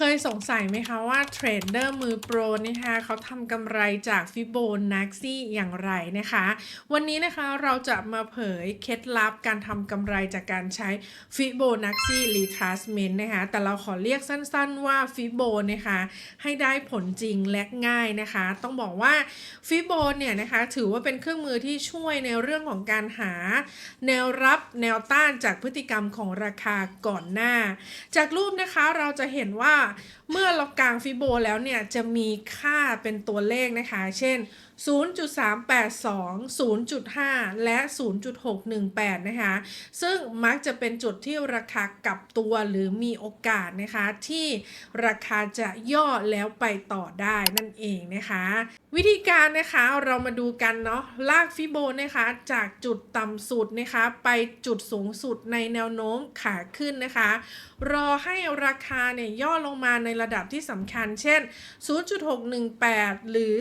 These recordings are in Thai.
เคยสงสัยไหมคะว่าเทรดเดอร์มือโปรนะคะเขาทำกำไรจากฟิโบนัชซีอย่างไรนะคะ วันนี้นะคะเราจะมาเผยเคล็ดลับการทำกำไรจากการใช้ฟิโบนัชซีรีทรัสเมนต์นะคะแต่เราขอเรียกสั้นๆว่าฟิโบนะคะให้ได้ผลจริงและง่ายนะคะ ต้องบอกว่าฟิโบเนี่ยนะคะถือว่าเป็นเครื่องมือที่ช่วยในเรื่องของการหา แนวรับแนวต้านจากพฤติกรรมของราคาก่อนหน้า จากรูปนะคะเราจะเห็นว่าเมื่อเรากางฟิโบแล้วเนี่ยจะมีค่าเป็นตัวเลขนะคะ เช่น 0.382 0.5 และ 0.618 นะคะ ซึ่งมักจะเป็นจุดที่ราคากลับตัวหรือมีโอกาสนะคะ ที่ราคาจะย่อแล้วไปต่อได้นั่นเองนะคะ วิธีการนะคะเรามาดูกันเนาะลากฟิโบนะคะจากจุดต่ำสุดนะคะ ไปจุดสูงสุดในแนวโน้มขาขึ้นนะคะรอให้ราคาเนี่ยย่อลงมาในระดับที่สำคัญ เช่น 0.618 หรือ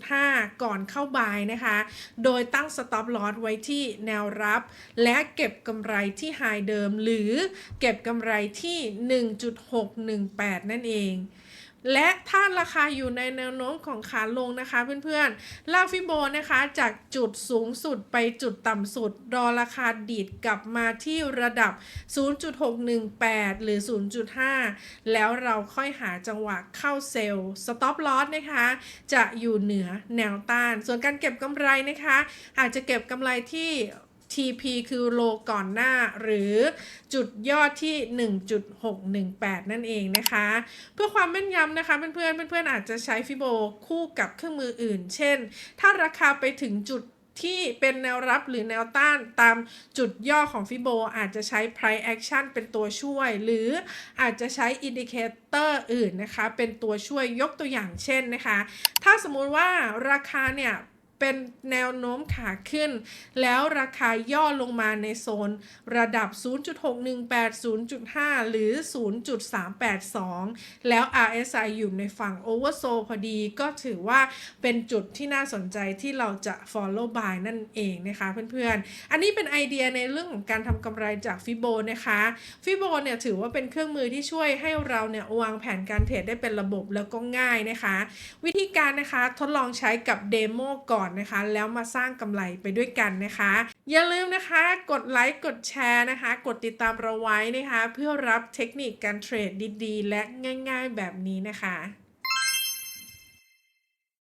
0.5 ก่อนเข้าบายนะคะ โดยตั้ง stop loss ไว้ที่แนวรับ และเก็บกำไรที่ไฮเดิม หรือเก็บกำไรที่ 1.618 นั่นเอง และถ้าราคาอยู่ในแนวโน้มของขาลงนะคะเพื่อนๆ ลากฟิโบนะคะจากจุดสูงสุดไปจุดต่ำสุด รอราคาดีดกลับมาที่ระดับ 0.618 หรือ 0.5 แล้วเราค่อยหาจังหวะเข้าเซลล์ stop loss นะคะ จะอยู่เหนือแนวต้าน ส่วนการเก็บกำไรนะคะ อาจจะเก็บกำไรที่ TP คือโลก่อนหน้าหรือจุดยอดที่ 1.618 นั่นเองนะคะ เพื่อความแม่นยำนะคะเพื่อนๆเพื่อนๆอาจจะใช้ฟิโบคู่กับเครื่องมืออื่น เช่น ถ้าราคาไปถึงจุดที่เป็นแนวรับหรือแนวต้านตามจุดย่อของฟิโบอาจจะใช้ price action เป็นตัวช่วย หรืออาจจะใช้ indicator อื่นนะคะ เป็นตัวช่วยยกตัวอย่างเช่นนะคะ ถ้าสมมุติว่าราคาเนี่ย เป็นแนวโน้มขาขึ้น แล้วราคาย่อลงมาในโซน ระดับ 0.618 0.5 หรือ 0.382 แล้ว RSI อยู่ในฝั่ง Oversold พอดีก็ถือว่าเป็นจุดที่น่าสนใจที่เราจะ follow by นั่นเองนะคะเพื่อนๆ อันนี้เป็นไอเดียในเรื่องของการทำกำไรจากฟิโบนะคะฟิโบเนี่ยถือว่าเป็นเครื่องมือที่ช่วยให้เราเนี่ยวางแผนการเทรดได้เป็นระบบแล้วก็ง่ายนะคะ วิธีการนะคะทดลองใช้กับเดโมก่อนอนนะคะ แล้วมาสร้างกำไรไปด้วยกันนะคะ อย่าลืมนะคะ กดไลค์กดแชร์นะคะ กดติดตามเราไว้นะคะ เพื่อรับเทคนิคการเทรดดีๆ และง่าย ๆ แบบนี้นะคะ